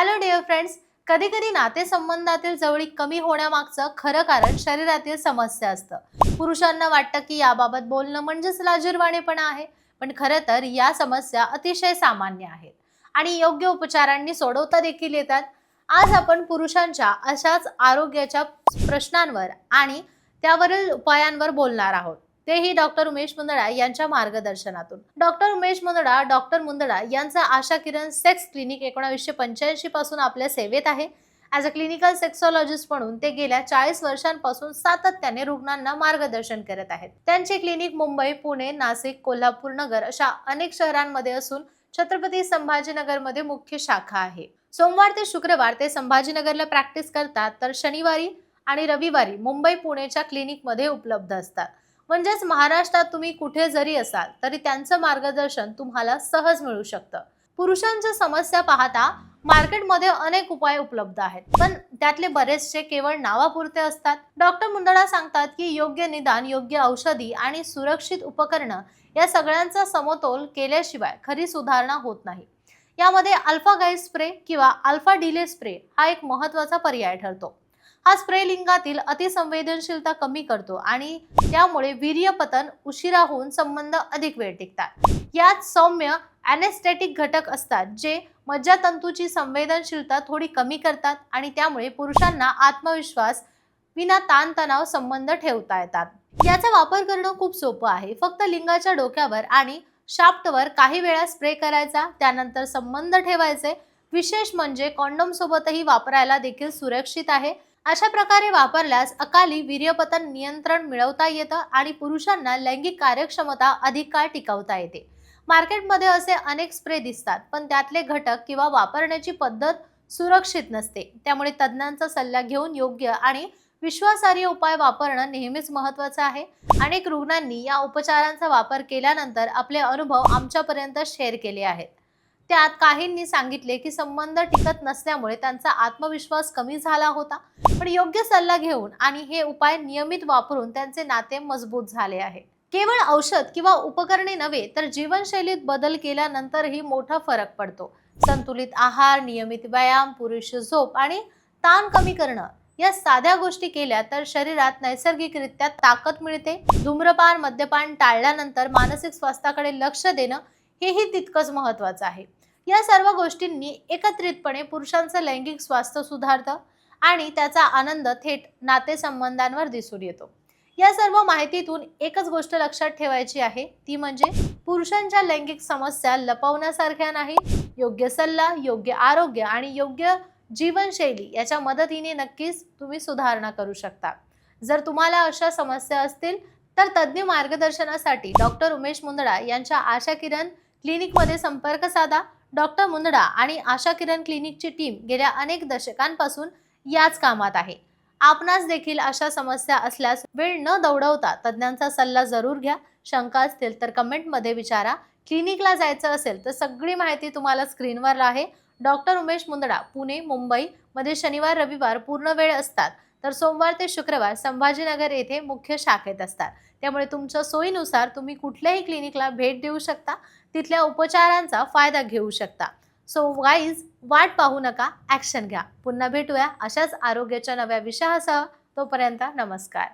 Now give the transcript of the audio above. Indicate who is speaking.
Speaker 1: Hello dear friends कधी कधी नातेसंबंधातील जवळीक कमी होण्यामागचं खरं कारण शरीरातील समस्या असतं. पुरुषांना वाटतं की याबाबत बोलणं म्हणजेच लाजीरवाणेपणा आहे. पण खरं तर या समस्या अतिशय सामान्य आहेत. आणि योग्य उपचारांनी सोडवता देखील येतात. आज आपण पुरुषांच्या अशाच आरोग्याच्या प्रश्नांवर आणि त्यावरील उपायांवर बोलणार आहोत. तेही डॉक्टर उमेश मुंदडा यांच्या मार्गदर्शनातून. डॉक्टर उमेश मुंदडा डॉक्टर मुंदडा यांचा आशा किरण सेक्स क्लिनिक एकोणावीसशे पंच्याऐंशी पासून आपल्या सेवेत आहे. ॲज अ क्लिनिकल सेक्सॉलॉजिस्ट म्हणून ते गेल्या चाळीस वर्षांपासून सातत्याने रुग्णांना मार्गदर्शन करत आहेत. त्यांचे क्लिनिक मुंबई पुणे नाशिक कोल्हापूर नगर अशा अनेक शहरांमध्ये असून छत्रपती संभाजीनगरमध्ये मुख्य शाखा आहे. सोमवार ते शुक्रवार ते संभाजीनगरला प्रॅक्टिस करतात तर शनिवारी आणि रविवारी मुंबई पुणेच्या क्लिनिकमध्ये उपलब्ध असतात. म्हणजेच महाराष्ट्रात तुम्ही कुठे जरी असाल तरी त्यांचं मार्गदर्शन तुम्हाला सहज मिळू शकतं. पुरुषांच्या समस्या पाहता मार्केटमध्ये अनेक उपाय उपलब्ध आहेत. पण त्यातले बरेचसे केवळ नावापुरते असतात. डॉक्टर मुंदडा सांगतात की योग्य निदान योग्य औषधी आणि सुरक्षित उपकरणं या सगळ्यांचा समतोल केल्याशिवाय खरी सुधारणा होत नाही. यामध्ये अल्फा गाई स्प्रे किंवा अल्फा डिले स्प्रे हा एक महत्त्वाचा पर्याय ठरतो. हा स्प्रे लिंगातील अतिसंवेदनशीलता कमी करतो आणि त्यामुळे वीर्यपतन उशिरा होऊन संबंध अधिक वेळ टिकतात. यात सौम्य अनेस्थेटिक घटक असतात जे मज्जातंतूची संवेदनशीलता थोडी कमी करतात आणि त्यामुळे पुरुषांना आत्मविश्वास विना ताणतणाव संबंध ठेवता येतात. याचा वापर करणं खूप सोपं आहे. फक्त लिंगाच्या डोक्यावर आणि शाफ्टवर काही वेळा स्प्रे करायचा त्यानंतर संबंध ठेवायचे. विशेष म्हणजे कॉन्डम सोबतही वापरायला देखील सुरक्षित आहे. अशा प्रकारे वापरल्यास अकाली वीर्यपतन नियंत्रण मिळवता येतं आणि पुरुषांना लैंगिक कार्यक्षमता अधिक काळ टिकवता येते. मार्केटमध्ये असे अनेक स्प्रे दिसतात पण त्यातले घटक किंवा वापरण्याची पद्धत सुरक्षित नसते. त्यामुळे तज्ज्ञांचा सल्ला घेऊन योग्य आणि विश्वासार्ह उपाय वापरणं नेहमीच महत्त्वाचं आहे. अनेक रुग्णांनी या उपचारांचा वापर केल्यानंतर आपले अनुभव आमच्यापर्यंत शेअर केले आहेत. त्यात काहींनी सांगितले की संबंध टिकत नसल्यामुळे त्यांचा आत्मविश्वास कमी झाला होता. पण योग्य सल्ला घेऊन आणि हे उपाय नियमित वापरून त्यांचे नाते मजबूत झाले आहे केवळ औषध किंवा उपकरणे नव्हे तर जीवनशैलीत बदल केल्यानंतरही मोठा फरक पडतो. संतुलित आहार नियमित व्यायाम पुरेशी झोप आणि ताण कमी करणं या साध्या गोष्टी केल्या तर शरीरात नैसर्गिकरित्या ताकद मिळते. धूम्रपान मद्यपान टाळल्यानंतर मानसिक स्वास्थ्याकडे लक्ष देणं हेही तितकंच महत्वाचं आहे. या सर्व गोष्टींनी एकत्रितपणे पुरुषांचं लैंगिक स्वास्थ्य सुधारतं आणि त्याचा आनंद थेट नातेसंबंधांवर दिसून येतो. या सर्व माहितीतून एकच गोष्ट लक्षात ठेवायची आहे ती म्हणजे पुरुषांच्या लैंगिक समस्या लपवण्यासारख्या नाही योग्य सल्ला योग्य आरोग्य आणि योग्य जीवनशैली याच्या मदतीने नक्कीच तुम्ही सुधारणा करू शकता. जर तुम्हाला अशा समस्या असतील तर तज्ज्ञ मार्गदर्शनासाठी डॉक्टर उमेश मुंदडा यांच्या आशा किरण क्लिनिकमध्ये संपर्क साधा. डॉक्टर मुंदडा आणि आशा किरण क्लिनिकची टीम गेल्या अनेक दशकांपासून याच कामात आहे. आपणास देखील अशा समस्या असल्यास वेळ न दौडवता तज्ज्ञांचा सल्ला जरूर घ्या. शंका असतील तर कमेंटमध्ये विचारा. क्लिनिकला जायचं असेल तर सगळी माहिती तुम्हाला स्क्रीनवर आहे. डॉक्टर उमेश मुंदडा पुणे मुंबई मध्ये शनिवार रविवार पूर्ण वेळ असतात. तर सोमवार ते शुक्रवार संभाजीनगर येथे मुख्य शाखेत असतात. त्यामुळे तुमच्या सोयीनुसार तुम्ही कुठल्याही क्लिनिकला भेट देऊ शकता. तिथल्या उपचारांचा फायदा घेऊ शकता. सो वाईज वाट पाहू नका ॲक्शन घ्या. पुन्हा भेटूया अशाच आरोग्याच्या नव्या विषयासह. तोपर्यंत नमस्कार.